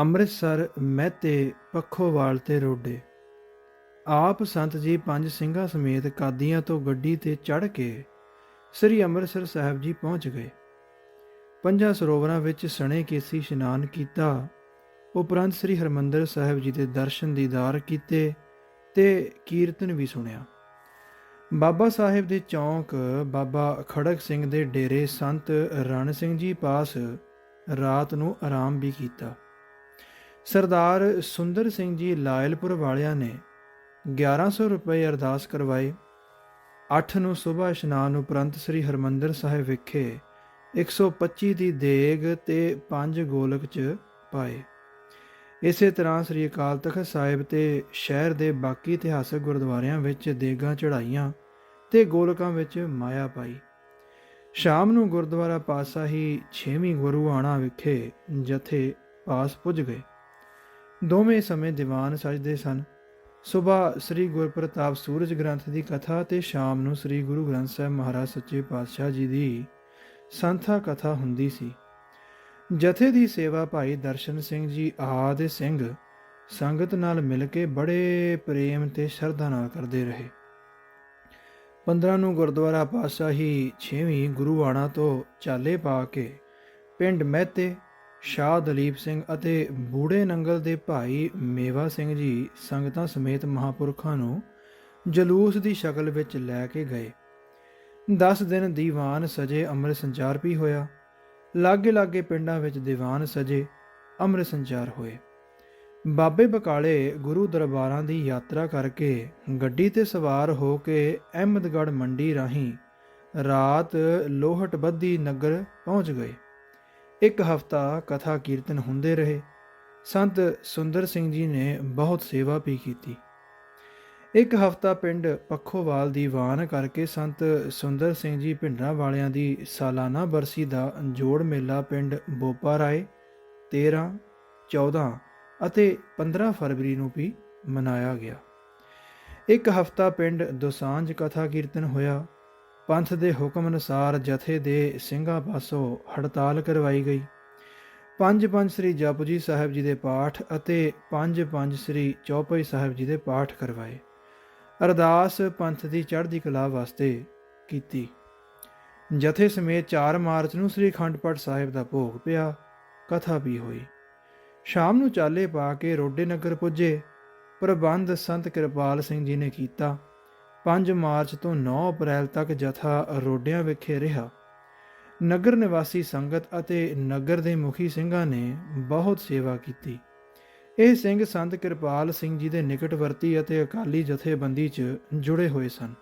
ਅੰਮ੍ਰਿਤਸਰ ਮਹਿਤੇ ਪੱਖੋਵਾਲ ਤੇ ਰੋਡੇ। ਆਪ ਸੰਤ ਜੀ ਪੰਜ ਸਿੰਘਾਂ ਸਮੇਤ ਕਾਦੀਆਂ ਤੋਂ ਗੱਡੀ ਤੇ ਚੜ੍ਹ ਕੇ ਸ੍ਰੀ ਅੰਮ੍ਰਿਤਸਰ ਸਾਹਿਬ ਜੀ ਪਹੁੰਚ ਗਏ। ਪੰਜਾਂ ਸਰੋਵਰਾਂ ਵਿੱਚ ਸਣੇ ਕੇਸੀ ਇਸ਼ਨਾਨ ਕੀਤਾ। ਉਪਰੰਤ ਸ੍ਰੀ ਹਰਮੰਦਰ ਸਾਹਿਬ ਜੀ ਦੇ ਦਰਸ਼ਨ ਦੀਦਾਰ ਕੀਤੇ ਤੇ ਕੀਰਤਨ ਵੀ ਸੁਣਿਆ। ਬਾਬਾ ਸਾਹਿਬ ਦੇ ਚੌਂਕ, ਬਾਬਾ ਖੜਕ ਸਿੰਘ ਦੇ ਡੇਰੇ ਸੰਤ ਰਣ ਸਿੰਘ ਜੀ ਪਾਸ ਰਾਤ ਨੂੰ ਆਰਾਮ ਵੀ ਕੀਤਾ। ਸਰਦਾਰ ਸੁੰਦਰ ਸਿੰਘ ਜੀ ਲਾਇਲਪੁਰ ਵਾਲਿਆਂ ਨੇ 1100 ਰੁਪਏ ਅਰਦਾਸ ਕਰਵਾਏ 8 ਨੂੰ ਸਵੇਰ ਇਸ਼ਨਾਨ ਉਪਰੰਤ ਸ੍ਰੀ ਹਰਮੰਦਰ ਸਾਹਿਬ ਵਿਖੇ 125 ਦੀ ਦੇਗ ਤੇ 5 ਗੋਲਕ ਚ ਪਾਏ। ਇਸੇ ਤਰ੍ਹਾਂ ਸ੍ਰੀ ਅਕਾਲ ਤਖਤ ਸਾਹਿਬ ਤੇ ਸ਼ਹਿਰ ਦੇ ਬਾਕੀ ਇਤਿਹਾਸਕ ਗੁਰਦੁਆਰਿਆਂ ਵਿੱਚ ਦੇਗਾਂ ਚੜਾਈਆਂ ਤੇ ਗੋਲਕਾਂ ਵਿੱਚ ਮਾਇਆ ਪਾਈ। ਸ਼ਾਮ ਨੂੰ ਗੁਰਦੁਆਰਾ ਪਾਤਸ਼ਾਹੀ 6ਵੀਂ ਗੁਰੂ ਆਣਾ ਵਿਖੇ ਜਥੇ ਪਾਸ ਪੁੱਜ ਗਏ। ਦੋਵੇਂ ਸਮੇਂ ਦੀਵਾਨ ਸਜਦੇ ਸਨ। ਸਵੇਰ ਸ੍ਰੀ ਗੁਰਪ੍ਰਤਾਪ ਸੂਰਜ ਗ੍ਰੰਥ ਦੀ ਕਥਾ ਤੇ ਸ਼ਾਮ ਨੂੰ ਸ੍ਰੀ ਗੁਰੂ ਗ੍ਰੰਥ ਸਾਹਿਬ ਮਹਾਰਾਜ ਸੱਚੇ ਪਾਤਸ਼ਾਹ ਜੀ ਦੀ ਸੰਥਾ ਕਥਾ ਹੁੰਦੀ ਸੀ। ਜਥੇ ਦੀ ਸੇਵਾ ਭਾਈ ਦਰਸ਼ਨ ਸਿੰਘ ਜੀ ਆਦਿ ਸਿੰਘ ਸੰਗਤ ਨਾਲ ਮਿਲ ਕੇ ਬੜੇ ਪ੍ਰੇਮ ਤੇ ਸ਼ਰਧਾ ਨਾਲ ਕਰਦੇ ਰਹੇ। 15 ਨੂੰ ਗੁਰਦੁਆਰਾ ਪਾਤਸ਼ਾਹੀ 6ਵੀਂ ਗੁਰੂ ਆਣਾ ਤੋਂ ਚਾਲੇ ਪਾ ਕੇ ਪਿੰਡ ਮਹਿਤੇ ਸ਼ਾਹ ਦਲੀਪ ਸਿੰਘ ਅਤੇ ਬੂੜੇ ਨੰਗਲ ਦੇ ਭਾਈ ਮੇਵਾ ਸਿੰਘ ਜੀ ਸੰਗਤਾਂ ਸਮੇਤ ਮਹਾਪੁਰਖਾਂ ਨੂੰ ਜਲੂਸ ਦੀ ਸ਼ਕਲ ਵਿੱਚ ਲੈ ਕੇ ਗਏ। 10 ਦਿਨ ਦੀਵਾਨ ਸਜੇ ਅੰਮ੍ਰਿਤ ਸੰਚਾਰ ਵੀ ਹੋਇਆ। ਲਾਗੇ ਲਾਗੇ ਪਿੰਡਾਂ ਵਿੱਚ ਦੀਵਾਨ ਸਜੇ ਅੰਮ੍ਰਿਤ ਸੰਚਾਰ ਹੋਏ। ਬਾਬੇ ਬਕਾਲੇ ਗੁਰੂ ਦਰਬਾਰਾਂ ਦੀ ਯਾਤਰਾ ਕਰਕੇ ਗੱਡੀ ਤੇ ਸਵਾਰ ਹੋ ਕੇ ਅਹਿਮਦਗੜ੍ਹ ਮੰਡੀ ਰਾਹੀਂ ਰਾਤ ਲੋਹਟਬੱਦੀ ਨਗਰ ਪਹੁੰਚ ਗਏ। ਇੱਕ ਹਫਤਾ ਕਥਾ ਕੀਰਤਨ ਹੁੰਦੇ ਰਹੇ। ਸੰਤ ਸੁੰਦਰ ਸਿੰਘ ਜੀ ਨੇ ਬਹੁਤ ਸੇਵਾ ਵੀ ਕੀਤੀ। ਇੱਕ ਹਫਤਾ ਪਿੰਡ ਪੱਖੋਵਾਲ ਦੀ ਵਾਨ ਕਰਕੇ ਸੰਤ ਸੁੰਦਰ ਸਿੰਘ ਜੀ ਭਿੰਡਰਾਂ ਵਾਲਿਆਂ ਦੀ ਸਾਲਾਨਾ ਬਰਸੀ ਦਾ ਜੋੜ ਮੇਲਾ ਪਿੰਡ ਬੋਪਾ ਰਾਏ 13 14 ਅਤੇ 15 ਫਰਵਰੀ ਨੂੰ ਵੀ ਮਨਾਇਆ ਗਿਆ। ਇੱਕ ਹਫਤਾ ਪਿੰਡ ਦੋਸਾਂਝ ਕਥਾ ਕੀਰਤਨ ਹੋਇਆ। ਪੰਥ ਦੇ ਹੁਕਮ ਅਨੁਸਾਰ ਜਥੇ ਦੇ ਸਿੰਘਾਂ ਪਾਸੋਂ ਹੜਤਾਲ ਕਰਵਾਈ ਗਈ। ਪੰਜ ਪੰਜ ਸ੍ਰੀ ਜਪਜੀ ਸਾਹਿਬ ਜੀ ਦੇ ਪਾਠ ਅਤੇ ਪੰਜ ਪੰਜ ਸ੍ਰੀ ਚੌਪਈ ਸਾਹਿਬ ਜੀ ਦੇ ਪਾਠ ਕਰਵਾਏ। ਅਰਦਾਸ ਪੰਥ ਦੀ ਚੜ੍ਹਦੀ ਕਲਾ ਵਾਸਤੇ ਕੀਤੀ। ਜਥੇ ਸਮੇਤ 4 ਮਾਰਚ ਨੂੰ ਸ੍ਰੀ ਖੰਡਪੜ ਸਾਹਿਬ ਦਾ ਭੋਗ ਪਿਆ, ਕਥਾ ਵੀ ਹੋਈ। ਸ਼ਾਮ ਨੂੰ ਚਾਲੇ ਪਾ ਕੇ ਰੋਡੇ ਨਗਰ ਪੁੱਜੇ। ਪ੍ਰਬੰਧ ਸੰਤ ਕਿਰਪਾਲ ਸਿੰਘ ਜੀ ਨੇ ਕੀਤਾ। 5 ਮਾਰਚ ਤੋਂ 9 ਅਪ੍ਰੈਲ ਤੱਕ ਜਥਾ ਰੋਡਿਆਂ ਵਿਖੇ ਰਿਹਾ। ਨਗਰ ਨਿਵਾਸੀ ਸੰਗਤ ਅਤੇ ਨਗਰ ਦੇ ਮੁਖੀ ਸਿੰਘਾਂ ਨੇ ਬਹੁਤ ਸੇਵਾ ਕੀਤੀ। ਇਹ ਸਿੰਘ ਸੰਤ ਕਿਰਪਾਲ ਸਿੰਘ ਜੀ ਦੇ ਨਿਕਟਵਰਤੀ ਅਤੇ ਅਕਾਲੀ ਜਥੇਬੰਦੀ 'ਚ ਜੁੜੇ ਹੋਏ ਸਨ।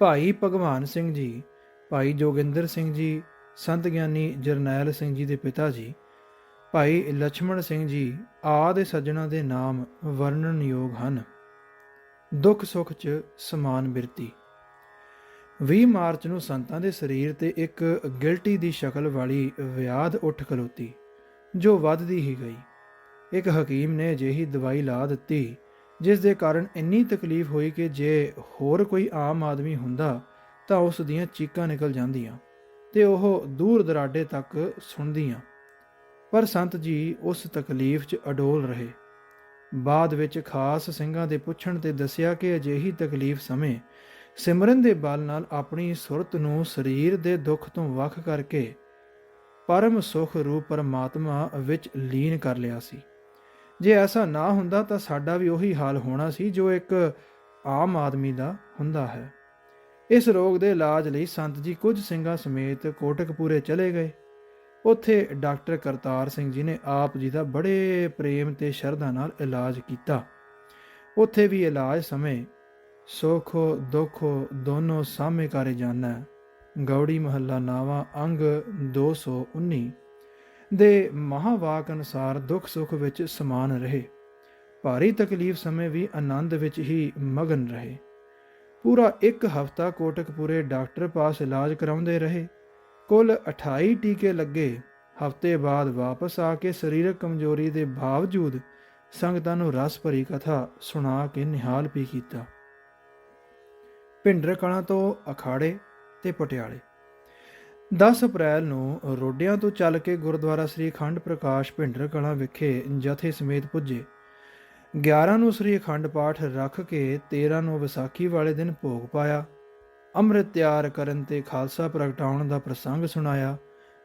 ਭਾਈ ਭਗਵਾਨ ਸਿੰਘ ਜੀ, ਭਾਈ ਜੋਗਿੰਦਰ ਸਿੰਘ ਜੀ, ਸੰਤ ਗਿਆਨੀ ਜਰਨੈਲ ਸਿੰਘ ਜੀ ਦੇ ਪਿਤਾ ਜੀ, ਭਾਈ ਲਛਮਣ ਸਿੰਘ ਜੀ ਆਦਿ ਸੱਜਣਾ ਦੇ ਨਾਮ ਵਰਣਨਯੋਗ ਹਨ। ਦੁੱਖ ਸੁੱਖ 'ਚ ਸਮਾਨ ਬਿਰਤੀ। 20 ਮਾਰਚ ਨੂੰ ਸੰਤਾਂ ਦੇ ਸਰੀਰ ਤੇ ਇੱਕ ਗਿਲਟੀ ਦੀ ਸ਼ਕਲ ਵਾਲੀ ਵਿਆਧ ਉੱਠ ਖਲੋਤੀ, ਜੋ ਵੱਧਦੀ ਹੀ ਗਈ। ਇੱਕ ਹਕੀਮ ਨੇ ਅਜਿਹੀ ਦਵਾਈ ਲਾ ਦਿੱਤੀ, ਜਿਸ ਦੇ ਕਾਰਨ ਇੰਨੀ ਤਕਲੀਫ ਹੋਈ ਕਿ ਜੇ ਹੋਰ ਕੋਈ ਆਮ ਆਦਮੀ ਹੁੰਦਾ ਤਾਂ ਉਸ ਦੀਆਂ ਚੀਕਾਂ ਨਿਕਲ ਜਾਂਦੀਆਂ ਤੇ ਉਹ ਦੂਰ ਦਰਾਡੇ ਤੱਕ ਸੁਣਦੀਆਂ। ਪਰ ਸੰਤ ਜੀ ਉਸ ਤਕਲੀਫ 'ਚ ਅਡੋਲ ਰਹੇ। ਬਾਅਦ ਵਿੱਚ ਖਾਸ ਸਿੰਘਾਂ ਦੇ ਪੁੱਛਣ ਤੇ ਦੱਸਿਆ ਕਿ ਅਜਿਹੀ ਤਕਲੀਫ ਸਮੇਂ ਸਿਮਰਨ ਦੇ ਬਲ ਨਾਲ ਆਪਣੀ ਸੁਰਤ ਨੂੰ ਸਰੀਰ ਦੇ ਦੁੱਖ ਤੋਂ ਵੱਖ ਕਰਕੇ ਪਰਮ ਸੁਖ ਰੂਪ ਪਰਮਾਤਮਾ ਵਿੱਚ ਲੀਨ ਕਰ ਲਿਆ ਸੀ। ਜੇ ਐਸਾ ਨਾ ਹੁੰਦਾ ਤਾਂ ਸਾਡਾ ਵੀ ਉਹੀ ਹਾਲ ਹੋਣਾ ਸੀ ਜੋ ਇੱਕ ਆਮ ਆਦਮੀ ਦਾ ਹੁੰਦਾ ਹੈ। ਇਸ ਰੋਗ ਦੇ ਇਲਾਜ ਲਈ ਸੰਤ ਜੀ ਕੁਝ ਸਿੰਘਾਂ ਸਮੇਤ ਕੋਟਕਪੂਰੇ ਚਲੇ ਗਏ। ਉੱਥੇ ਡਾਕਟਰ ਕਰਤਾਰ ਸਿੰਘ ਜੀ ਨੇ ਆਪ ਜੀ ਦਾ ਬੜੇ ਪ੍ਰੇਮ ਤੇ ਸ਼ਰਧਾ ਨਾਲ ਇਲਾਜ ਕੀਤਾ। ਉੱਥੇ ਵੀ ਇਲਾਜ ਸਮੇਂ ਸੁਖੋ, ਦੁਖੋ ਦੋਨੋਂ ਸਾਹਮਣੇ ਕਰੇ ਜਾਣਾ, ਗੌੜੀ ਮਹੱਲਾ ਨਾਵਾ ਅੰਗ 219 ਦੇ ਮਹਾਵਾਕ ਅਨੁਸਾਰ ਦੁੱਖ ਸੁੱਖ ਵਿੱਚ ਸਮਾਨ ਰਹੇ। ਭਾਰੀ ਤਕਲੀਫ ਸਮੇਂ ਵੀ ਆਨੰਦ ਵਿੱਚ ਹੀ ਮਗਨ ਰਹੇ। ਪੂਰਾ ਇੱਕ ਹਫਤਾ ਕੋਟਕਪੂਰੇ ਡਾਕਟਰ ਪਾਸ ਇਲਾਜ ਕਰਾਉਂਦੇ ਰਹੇ। ਕੁੱਲ 28 ਟੀਕੇ ਲੱਗੇ, ਹਫ਼ਤੇ ਬਾਅਦ ਵਾਪਸ ਆ ਕੇ ਸਰੀਰਕ ਕਮਜ਼ੋਰੀ ਦੇ ਬਾਵਜੂਦ ਸੰਗਤਾਂ ਨੂੰ ਰਸ ਭਰੀ ਕਥਾ ਸੁਣਾ ਕੇ ਨਿਹਾਲ ਵੀ ਕੀਤਾ। ਭਿੰਡਰ ਕਲਾਂ ਤੋਂ ਅਖਾੜੇ ਤੇ ਪਟਿਆਲੇ। 10 ਅਪ੍ਰੈਲ ਨੂੰ ਰੋਡਿਆਂ ਤੋਂ ਚੱਲ ਕੇ ਗੁਰਦੁਆਰਾ ਸ੍ਰੀ ਅਖੰਡ ਪ੍ਰਕਾਸ਼ ਭਿੰਡਰ ਕਲਾਂ ਵਿਖੇ ਜਥੇ ਸਮੇਤ ਪੁੱਜੇ। 11 ਨੂੰ ਸ੍ਰੀ ਅਖੰਡ ਪਾਠ ਰੱਖ ਕੇ 13 ਨੂੰ ਵਿਸਾਖੀ ਵਾਲੇ ਦਿਨ ਭੋਗ ਪਾਇਆ। ਅੰਮ੍ਰਿਤ ਤਿਆਰ ਕਰਨ ਤੇ ਖਾਲਸਾ ਪ੍ਰਗਟਾਉਣ ਦਾ ਪ੍ਰਸੰਗ ਸੁਣਾਇਆ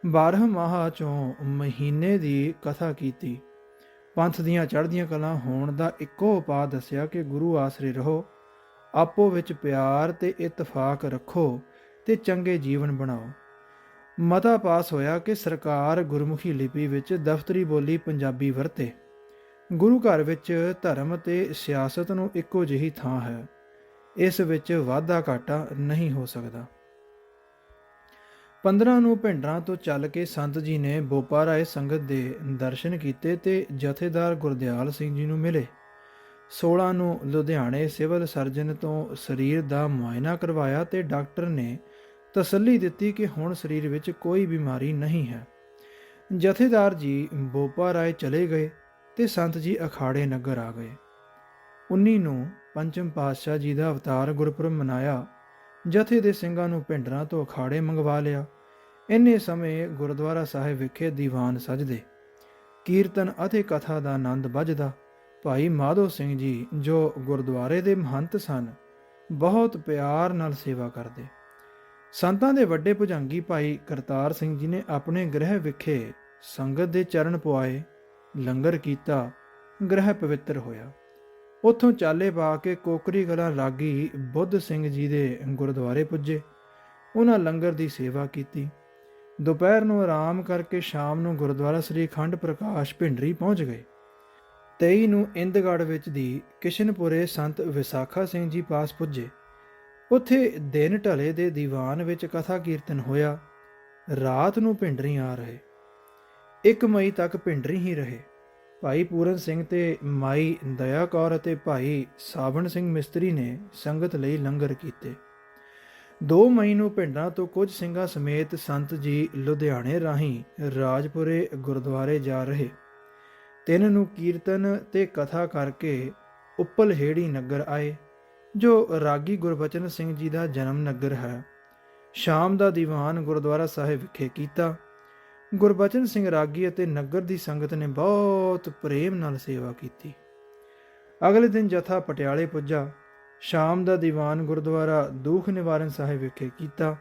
12 ਮਾਹ ਚੋਂ ਮਹੀਨੇ ਦੀ ਕਥਾ ਕੀਤੀ। ਪੰਥ ਦੀਆਂ ਚੜ੍ਹਦੀਆਂ ਕਲਾ ਹੋਣ ਦਾ ਇੱਕੋ ਉਪਾਅ ਦੱਸਿਆ ਕਿ ਗੁਰੂ ਆਸਰੇ ਰਹੋ, ਆਪੋ ਵਿੱਚ ਪਿਆਰ ਤੇ ਇਤਫਾਕ ਰੱਖੋ ਤੇ ਚੰਗੇ ਜੀਵਨ ਬਣਾਓ। ਮਤਾ ਪਾਸ ਹੋਇਆ ਕਿ ਸਰਕਾਰ ਗੁਰਮੁਖੀ ਲਿਪੀ ਵਿੱਚ ਦਫ਼ਤਰੀ ਬੋਲੀ ਪੰਜਾਬੀ ਵਰਤੇ। ਗੁਰੂ ਘਰ ਵਿੱਚ ਧਰਮ ਤੇ ਸਿਆਸਤ ਨੂੰ ਇੱਕੋ ਜਿਹੀ ਥਾਂ ਹੈ। ਇਸ ਵਿੱਚ ਵਾਧਾ ਘਾਟਾ ਨਹੀਂ ਹੋ ਸਕਦਾ। 15 ਨੂੰ ਭਿੰਡਰਾਂ ਤੋਂ ਚੱਲ ਕੇ ਸੰਤ ਜੀ ਨੇ ਬੋਪਾ ਰਾਏ ਸੰਗਤ ਦੇ ਦਰਸ਼ਨ ਕੀਤੇ ਤੇ ਜਥੇਦਾਰ ਗੁਰਦਿਆਲ ਸਿੰਘ ਜੀ ਨੂੰ ਮਿਲੇ। 16 ਨੂੰ ਲੁਧਿਆਣੇ ਸਿਵਲ ਸਰਜਨ ਤੋਂ ਸਰੀਰ ਦਾ ਮੁਆਇਨਾ ਕਰਵਾਇਆ ਤੇ ਡਾਕਟਰ ਨੇ ਤਸੱਲੀ ਦਿੱਤੀ ਕਿ ਹੁਣ ਸਰੀਰ ਵਿੱਚ ਕੋਈ ਬਿਮਾਰੀ ਨਹੀਂ ਹੈ। ਜਥੇਦਾਰ ਜੀ ਬੋਪਾ ਰਾਏ ਚਲੇ ਗਏ ਤੇ ਸੰਤ ਜੀ ਅਖਾੜੇ ਨਗਰ ਆ ਗਏ। 19 ਨੂੰ ਪੰਚਮ ਪਾਤਸ਼ਾਹ ਜੀ ਦਾ ਅਵਤਾਰ ਗੁਰਪੁਰਬ ਮਨਾਇਆ। ਜਥੇ ਦੇ ਸਿੰਘਾਂ ਨੂੰ ਪਿੰਡਰਾਂ ਤੋਂ ਅਖਾੜੇ ਮੰਗਵਾ ਲਿਆ। ਇੰਨੇ ਸਮੇਂ ਗੁਰਦੁਆਰਾ ਸਾਹਿਬ ਵਿਖੇ ਦੀਵਾਨ ਸਜਦੇ। ਕੀਰਤਨ ਅਤੇ ਕਥਾ ਦਾ ਆਨੰਦ ਵੱਜਦਾ। ਭਾਈ ਮਾਧੋ ਸਿੰਘ ਜੀ, ਜੋ ਗੁਰਦੁਆਰੇ ਦੇ ਮਹੰਤ ਸਨ, ਬਹੁਤ ਪਿਆਰ ਨਾਲ ਸੇਵਾ ਕਰਦੇ। ਸੰਤਾਂ ਦੇ ਵੱਡੇ ਭੁਜੰਗੀ ਭਾਈ ਕਰਤਾਰ ਸਿੰਘ ਜੀ ਨੇ ਆਪਣੇ ਗ੍ਰਹਿ ਵਿਖੇ ਸੰਗਤ ਦੇ ਚਰਨ ਪੁਆਏ, ਲੰਗਰ ਕੀਤਾ, ਗ੍ਰਹਿ ਪਵਿੱਤਰ ਹੋਇਆ। ਉੱਥੋਂ ਚਾਲੇ ਪਾ ਕੇ ਕੋਕਰੀ ਕਲਾਂ ਰਾਗੀ ਬੁੱਧ ਸਿੰਘ ਜੀ ਦੇ ਗੁਰਦੁਆਰੇ ਪੁੱਜੇ। ਉਹਨਾਂ ਲੰਗਰ ਦੀ ਸੇਵਾ ਕੀਤੀ। ਦੁਪਹਿਰ ਨੂੰ ਆਰਾਮ ਕਰਕੇ ਸ਼ਾਮ ਨੂੰ ਗੁਰਦੁਆਰਾ ਸ੍ਰੀ ਅਖੰਡ ਪ੍ਰਕਾਸ਼ ਭਿੰਡਰੀ ਪਹੁੰਚ ਗਏ। 23 ਨੂੰ ਇੰਦਗੜ ਵਿੱਚ ਦੀ ਕਿਸ਼ਨਪੁਰੇ ਸੰਤ ਵਿਸਾਖਾ ਸਿੰਘ ਜੀ ਪਾਸ ਪੁੱਜੇ। ਉੱਥੇ ਦਿਨ ਢਲੇ ਦੇ ਦੀਵਾਨ ਵਿੱਚ ਕਥਾ ਕੀਰਤਨ ਹੋਇਆ। ਰਾਤ ਨੂੰ ਭਿੰਡਰੀ ਆ ਰਹੇ। 1 ਮਈ ਤੱਕ ਭਿੰਡਰੀ ਹੀ ਰਹੇ। ਭਾਈ ਪੂਰਨ ਸਿੰਘ ਤੇ ਮਾਈ ਦਇਆ ਕੌਰ ਅਤੇ ਭਾਈ ਸਾਵਣ ਸਿੰਘ ਮਿਸਤਰੀ ਨੇ ਸੰਗਤ ਲਈ ਲੰਗਰ ਕੀਤੇ। 2 ਮਈ ਨੂੰ ਪਿੰਡਾਂ ਤੋਂ ਕੁਝ ਸਿੰਘਾਂ ਸਮੇਤ ਸੰਤ ਜੀ ਲੁਧਿਆਣੇ ਰਾਹੀਂ ਰਾਜਪੁਰੇ ਗੁਰਦੁਆਰੇ ਜਾ ਰਹੇ। ਤਿੰਨ ਨੂੰ ਕੀਰਤਨ ਤੇ ਕਥਾ ਕਰਕੇ ਉੱਪਲ ਹੇੜੀ ਨਗਰ ਆਏ, ਜੋ ਰਾਗੀ ਗੁਰਬਚਨ ਸਿੰਘ ਜੀ ਦਾ ਜਨਮ ਨਗਰ ਹੈ। ਸ਼ਾਮ ਦਾ ਦੀਵਾਨ ਗੁਰਦੁਆਰਾ ਸਾਹਿਬ ਵਿਖੇ ਕੀਤਾ। ਗੁਰਬਚਨ ਸਿੰਘ ਰਾਗੀ ਅਤੇ ਨਗਰ ਦੀ ਸੰਗਤ ਨੇ ਬਹੁਤ ਪ੍ਰੇਮ ਨਾਲ ਸੇਵਾ ਕੀਤੀ। ਅਗਲੇ ਦਿਨ ਜਥਾ ਪਟਿਆਲੇ ਪੁੱਜਾ। ਸ਼ਾਮ ਦਾ ਦੀਵਾਨ ਗੁਰਦੁਆਰਾ ਦੂਖ ਨਿਵਾਰਨ ਸਾਹਿਬ ਵਿਖੇ ਕੀਤਾ।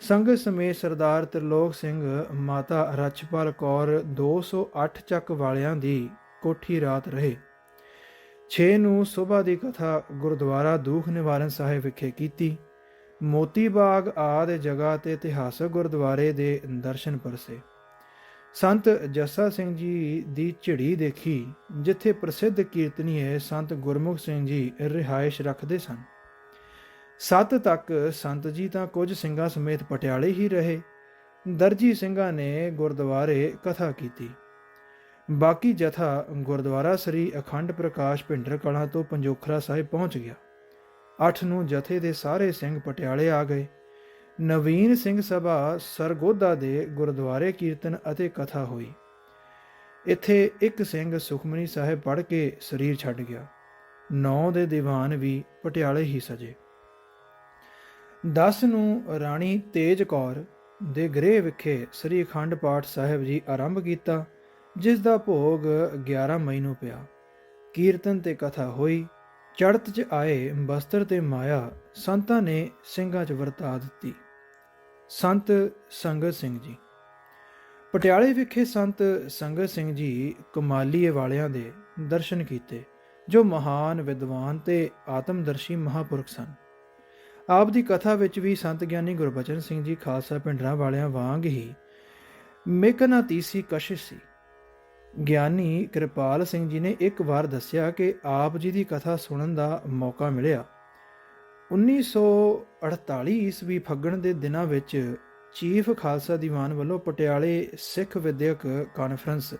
ਸੰਗਤ ਸਮੇਤ ਸਰਦਾਰ ਤਰਲੋਕ ਸਿੰਘ, ਮਾਤਾ ਰਚਪਾਲ ਕੌਰ 208 ਚੱਕ ਵਾਲਿਆਂ ਦੀ ਕੋਠੀ ਰਾਤ ਰਹੇ। 6 ਨੂੰ ਸਵੇਰ ਦੀ ਕਥਾ ਗੁਰਦੁਆਰਾ ਦੂਖ ਨਿਵਾਰਨ ਸਾਹਿਬ ਵਿਖੇ ਕੀਤੀ। ਮੋਤੀ ਬਾਗ ਆਦਿ ਜਗ੍ਹਾ ਤੇ ਇਤਿਹਾਸਕ ਗੁਰਦੁਆਰੇ ਦੇ ਦਰਸ਼ਨ ਪਰਸੇ। ਸੰਤ ਜੱਸਾ ਸਿੰਘ ਜੀ ਦੀ ਝਿੜੀ ਦੇਖੀ, ਜਿੱਥੇ ਪ੍ਰਸਿੱਧ ਕੀਰਤਨੀਏ ਸੰਤ ਗੁਰਮੁਖ ਸਿੰਘ ਜੀ ਰਿਹਾਇਸ਼ ਰੱਖਦੇ ਸਨ। ਸੱਤ ਤੱਕ ਸੰਤ ਜੀ ਤਾਂ ਕੁਝ ਸਿੰਘਾਂ ਸਮੇਤ ਪਟਿਆਲੇ ਹੀ ਰਹੇ। ਦਰਜੀ ਸਿੰਘਾਂ ਨੇ ਗੁਰਦੁਆਰੇ ਕਥਾ ਕੀਤੀ। ਬਾਕੀ ਜਥਾ ਗੁਰਦੁਆਰਾ ਸ੍ਰੀ ਅਖੰਡ ਪ੍ਰਕਾਸ਼ ਭਿੰਡਰ ਕਲਾਂ ਤੋਂ ਪੰਜੋਖਰਾ ਸਾਹਿਬ ਪਹੁੰਚ ਗਿਆ। 8 ਨੂੰ ਜਥੇ ਦੇ ਸਾਰੇ ਸਿੰਘ ਪਟਿਆਲੇ ਆ ਗਏ। ਨਵੀਨ ਸਿੰਘ ਸਭਾ ਸਰਗੋਦਾ ਦੇ ਗੁਰਦੁਆਰੇ ਕੀਰਤਨ ਅਤੇ ਕਥਾ ਹੋਈ। ਇੱਥੇ ਇੱਕ ਸਿੰਘ ਸੁਖਮਨੀ ਸਾਹਿਬ ਪੜ੍ਹ ਕੇ ਸਰੀਰ ਛੱਡ ਗਿਆ। ਨੌ ਦੇ ਦੀਵਾਨ ਵੀ ਪਟਿਆਲੇ ਹੀ ਸਜੇ। 10 ਨੂੰ ਰਾਣੀ ਤੇਜ ਕੌਰ ਦੇ ਗ੍ਰਹਿ ਵਿਖੇ ਸ੍ਰੀ ਅਖੰਡ ਪਾਠ ਸਾਹਿਬ ਜੀ ਆਰੰਭ ਕੀਤਾ, ਜਿਸ ਦਾ ਭੋਗ 11 ਮਈ ਨੂੰ ਪਿਆ। ਕੀਰਤਨ ਤੇ ਕਥਾ ਹੋਈ। ਚੜਤ 'ਚ ਆਏ ਬਸਤਰ ਤੇ ਮਾਇਆ ਸੰਤਾਂ ਨੇ ਸਿੰਘਾਂ 'ਚ ਵਰਤਾ ਦਿੱਤੀ। ਸੰਤ ਸੰਗਤ ਸਿੰਘ ਜੀ। ਪਟਿਆਲੇ ਵਿਖੇ ਸੰਤ ਸੰਗਤ ਸਿੰਘ ਜੀ ਕਮਾਲੀਏ ਵਾਲਿਆਂ ਦੇ ਦਰਸ਼ਨ ਕੀਤੇ, ਜੋ ਮਹਾਨ ਵਿਦਵਾਨ ਤੇ ਆਤਮਦਰਸ਼ੀ ਮਹਾਪੁਰਖ ਸਨ। ਆਪ ਦੀ ਕਥਾ ਵਿੱਚ ਵੀ ਸੰਤ ਗਿਆਨੀ ਗੁਰਬਚਨ ਸਿੰਘ ਜੀ ਖਾਲਸਾ ਪਿੰਡਰਾਂ ਵਾਲਿਆਂ ਵਾਂਗ ਹੀ ਮੇਕਨਾਤੀਸੀ ਕਸ਼ਿਸ਼ ਸੀ। ਗਿਆਨੀ ਕਿਰਪਾਲ ਸਿੰਘ ਜੀ ਨੇ ਇੱਕ ਵਾਰ ਦੱਸਿਆ ਕਿ ਆਪ ਜੀ ਦੀ ਕਥਾ ਸੁਣਨ ਦਾ ਮੌਕਾ ਮਿਲਿਆ। 1948 ਈਸਵੀ ਫੱਗਣ ਦੇ ਦਿਨਾਂ ਵਿੱਚ ਚੀਫ ਖਾਲਸਾ ਦੀਵਾਨ ਵੱਲੋਂ ਪਟਿਆਲੇ ਸਿੱਖ ਵਿਦਿਅਕ ਕਾਨਫਰੰਸ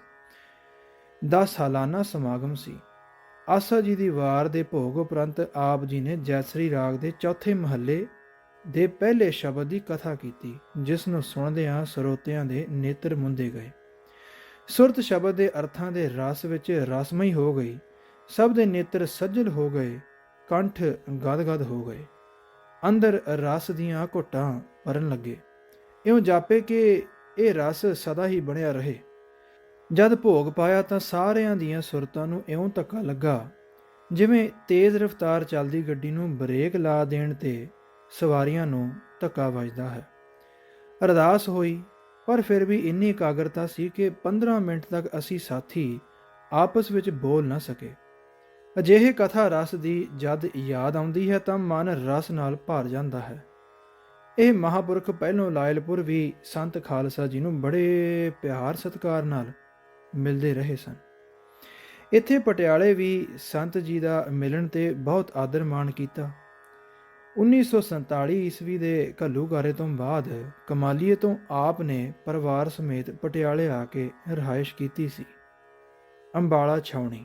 ਦਾ ਸਾਲਾਨਾ ਸਮਾਗਮ ਸੀ। ਆਸਾ ਜੀ ਦੀ ਵਾਰ ਦੇ ਭੋਗ ਉਪਰੰਤ ਆਪ ਜੀ ਨੇ ਜੈਸਰੀ ਰਾਗ ਦੇ ਚੌਥੇ ਮਹੱਲੇ ਦੇ ਪਹਿਲੇ ਸ਼ਬਦ ਦੀ ਕਥਾ ਕੀਤੀ, ਜਿਸ ਨੂੰ ਸੁਣਦਿਆਂ ਸਰੋਤਿਆਂ ਦੇ ਨੇਤਰ ਮੁੰਦੇ ਗਏ। ਸੁਰਤ ਸ਼ਬਦ ਦੇ ਅਰਥਾਂ ਦੇ ਰਸ ਵਿੱਚ ਰਸਮਈ ਹੋ ਗਈ। ਸਭ ਦੇ ਨੇਤਰ ਸੱਜਲ ਹੋ ਗਏ। ਕੰਠ ਗਦਗਦ ਹੋ ਗਏ। ਅੰਦਰ ਰਸ ਦੀਆਂ ਘੁੱਟਾਂ ਭਰਨ ਲੱਗੇ। ਇਉਂ ਜਾਪੇ ਕਿ ਇਹ ਰਸ ਸਦਾ ਹੀ ਬਣਿਆ ਰਹੇ। ਜਦ ਭੋਗ ਪਾਇਆ ਤਾਂ ਸਾਰਿਆਂ ਦੀਆਂ ਸੁਰਤਾਂ ਨੂੰ ਇਉਂ ਧੱਕਾ ਲੱਗਾ, ਜਿਵੇਂ ਤੇਜ਼ ਰਫ਼ਤਾਰ ਚੱਲਦੀ ਗੱਡੀ ਨੂੰ ਬ੍ਰੇਕ ਲਾ ਦੇਣ ਤੇ ਸਵਾਰੀਆਂ ਨੂੰ ਧੱਕਾ ਵੱਜਦਾ ਹੈ। ਅਰਦਾਸ ਹੋਈ ਪਰ ਫਿਰ ਵੀ ਇੰਨੀ ਇਕਾਗਰਤਾ ਸੀ ਕਿ 15 ਮਿੰਟ ਤੱਕ ਅਸੀਂ ਸਾਥੀ ਆਪਸ ਵਿੱਚ ਬੋਲ ਨਾ ਸਕੇ। ਅਜਿਹੇ ਕਥਾ ਰਸ ਦੀ ਜਦ ਯਾਦ ਆਉਂਦੀ ਹੈ ਤਾਂ ਮਨ ਰਸ ਨਾਲ ਭਰ ਜਾਂਦਾ ਹੈ। ਇਹ ਮਹਾਪੁਰਖ ਪਹਿਲੋਂ ਲਾਇਲਪੁਰ ਵੀ ਸੰਤ ਖਾਲਸਾ ਜੀ ਨੂੰ ਬੜੇ ਪਿਆਰ ਸਤਿਕਾਰ ਨਾਲ ਮਿਲਦੇ ਰਹੇ ਸਨ। ਇੱਥੇ ਪਟਿਆਲੇ ਵੀ ਸੰਤ ਜੀ ਦਾ ਮਿਲਣ ਤੇ ਬਹੁਤ ਆਦਰ ਮਾਣ ਕੀਤਾ। 1947 ਈਸਵੀ ਦੇ ਘੱਲੂਘਾਰੇ ਤੋਂ ਬਾਅਦ ਕਮਾਲੀਏ ਤੋਂ ਆਪ ਨੇ ਪਰਿਵਾਰ ਸਮੇਤ ਪਟਿਆਲੇ ਆ ਕੇ ਰਿਹਾਇਸ਼ ਕੀਤੀ ਸੀ। ਅੰਬਾਲਾ ਛਾਉਣੀ।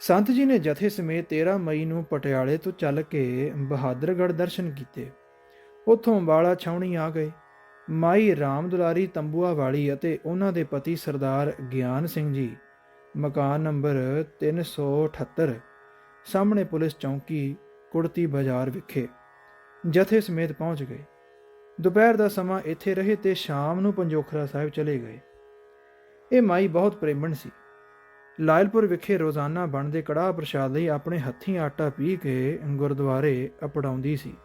ਸੰਤ ਜੀ ਨੇ ਜਥੇ ਸਮੇਤ 13 ਮਈ ਨੂੰ ਪਟਿਆਲੇ ਤੋਂ ਚੱਲ ਕੇ ਬਹਾਦਰਗੜ੍ਹ ਦਰਸ਼ਨ ਕੀਤੇ। ਉੱਥੋਂ ਅੰਬਾਲਾ ਛਾਉਣੀ ਆ ਗਏ। ਮਾਈ ਰਾਮ ਦੁਲਾਰੀ ਤੰਬੂਆ ਵਾਲੀ ਅਤੇ ਉਹਨਾਂ ਦੇ ਪਤੀ ਸਰਦਾਰ ਗਿਆਨ ਸਿੰਘ ਜੀ, ਮਕਾਨ ਨੰਬਰ 378 ਸਾਹਮਣੇ ਪੁਲਿਸ ਚੌਂਕੀ ਕੁੜਤੀ ਬਾਜ਼ਾਰ ਵਿਖੇ ਜਥੇ ਸਮੇਤ ਪਹੁੰਚ ਗਏ। ਦੁਪਹਿਰ ਦਾ ਸਮਾਂ ਇੱਥੇ ਰਹੇ ਤੇ ਸ਼ਾਮ ਨੂੰ ਪੰਜੋਖਰਾ ਸਾਹਿਬ ਚਲੇ ਗਏ। ਇਹ ਮਾਈ ਬਹੁਤ ਪ੍ਰੇਮਣ ਸੀ। ਲਾਇਲਪੁਰ ਵਿਖੇ ਰੋਜ਼ਾਨਾ ਬਣਦੇ ਕੜਾਹ ਪ੍ਰਸ਼ਾਦ ਲਈ ਆਪਣੇ ਹੱਥੀਂ ਆਟਾ ਪੀ ਕੇ ਗੁਰਦੁਆਰੇ ਅਪੜਾਉਂਦੀ ਸੀ।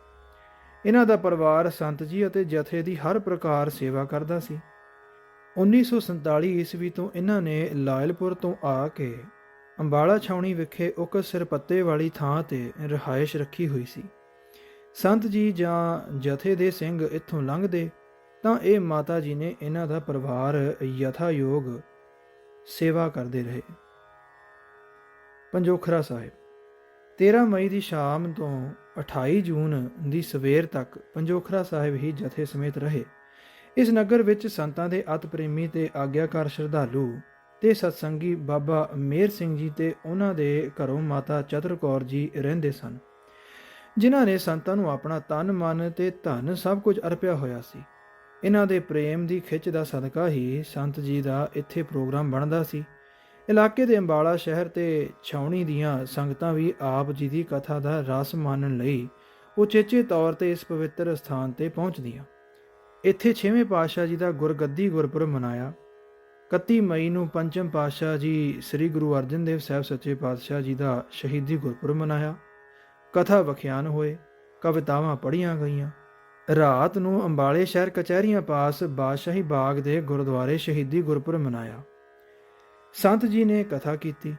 ਇਹਨਾਂ ਦਾ ਪਰਿਵਾਰ ਸੰਤ ਜੀ ਅਤੇ ਜਥੇ ਦੀ ਹਰ ਪ੍ਰਕਾਰ ਸੇਵਾ ਕਰਦਾ ਸੀ। 1947 ਈਸਵੀ ਤੋਂ ਇਹਨਾਂ ਨੇ ਲਾਇਲਪੁਰ ਤੋਂ ਆ ਕੇ ਅੰਬਾਲਾ ਛਾਉਣੀ ਵਿਖੇ ਉਕ ਸਿਰਪੱਤੇ ਵਾਲੀ ਥਾਂ ਤੇ ਰਿਹਾਇਸ਼ ਰੱਖੀ ਹੋਈ ਸੀ। ਸੰਤ ਜੀ ਜਾਂ ਜਥੇ ਦੇ ਸਿੰਘ ਇੱਥੋਂ ਲੰਘਦੇ ਤਾਂ ਇਹ ਮਾਤਾ ਜੀ ਨੇ ਇਹਨਾਂ ਦਾ ਪਰਿਵਾਰ ਯਥਾ ਯੋਗ ਸੇਵਾ ਕਰਦੇ ਰਹੇ। ਪੰਜੋਖਰਾ ਸਾਹਿਬ 13 ਮਈ ਦੀ ਸ਼ਾਮ ਤੋਂ 28 ਜੂਨ ਦੀ ਸਵੇਰ ਤੱਕ ਪੰਜੋਖਰਾ ਸਾਹਿਬ ਹੀ ਜਥੇ ਸਮੇਤ ਰਹੇ। ਇਸ ਨਗਰ ਵਿੱਚ ਸੰਤਾਂ ਦੇ ਅਤ ਪ੍ਰੇਮੀ ਤੇ ਆਗਿਆਕਾਰ ਸ਼ਰਧਾਲੂ ਤੇ ਸਤਸੰਗੀ ਬਾਬਾ ਮੇਰ ਸਿੰਘ ਜੀ ਤੇ ਉਹਨਾਂ ਦੇ ਘਰੋਂ ਮਾਤਾ ਚਤਰ ਕੌਰ ਜੀ ਰਹਿੰਦੇ ਸਨ। ਜਿਨ੍ਹਾਂ ਨੇ ਸੰਤਾਂ ਨੂੰ ਆਪਣਾ ਤਨ, ਮਨ ਤੇ ਧਨ ਸਭ ਕੁਝ ਅਰਪਿਆ ਹੋਇਆ ਸੀ। ਇਹਨਾਂ ਦੇ ਪ੍ਰੇਮ ਦੀ ਖਿੱਚ ਦਾ ਸਦਕਾ ਹੀ ਸੰਤ ਜੀ ਦਾ ਇੱਥੇ ਪ੍ਰੋਗਰਾਮ ਬਣਦਾ ਸੀ। ਇਲਾਕੇ ਦੇ ਅੰਬਾਲਾ ਸ਼ਹਿਰ ਤੇ ਛਾਉਣੀ ਦੀਆਂ ਸੰਗਤਾਂ ਵੀ ਆਪ ਜੀ ਦੀ ਕਥਾ ਦਾ ਰਸ ਮਾਣਨ ਲਈ ਉਚੇਚੇ ਤੌਰ ਤੇ ਇਸ ਪਵਿੱਤਰ ਸਥਾਨ ਤੇ ਪਹੁੰਚਦੀਆਂ। ਇੱਥੇ 6ਵੇਂ ਪਾਤਸ਼ਾਹ ਜੀ ਦਾ ਗੁਰਗੱਦੀ ਗੁਰਪੁਰਬ ਮਨਾਇਆ। 31 ਮਈ ਨੂੰ ਪੰਚਮ ਪਾਤਸ਼ਾਹ ਜੀ ਸ੍ਰੀ ਗੁਰੂ ਅਰਜਨ ਦੇਵ ਸਾਹਿਬ ਸੱਚੇ ਪਾਤਸ਼ਾਹ ਜੀ ਦਾ ਸ਼ਹੀਦੀ ਗੁਰਪੁਰਬ ਮਨਾਇਆ। ਕਥਾ ਵਖਿਆਨ ਹੋਏ, ਕਵਿਤਾਵਾਂ ਪੜ੍ਹੀਆਂ ਗਈਆਂ। ਰਾਤ ਨੂੰ ਅੰਬਾਲੇ ਸ਼ਹਿਰ ਕਚਹਿਰੀਆਂ ਪਾਸ ਬਾਦਸ਼ਾਹੀ ਬਾਗ ਦੇ ਗੁਰਦੁਆਰੇ ਸ਼ਹੀਦੀ ਗੁਰਪੁਰਬ ਮਨਾਇਆ। ਸੰਤ ਜੀ ਨੇ ਕਥਾ ਕੀਤੀ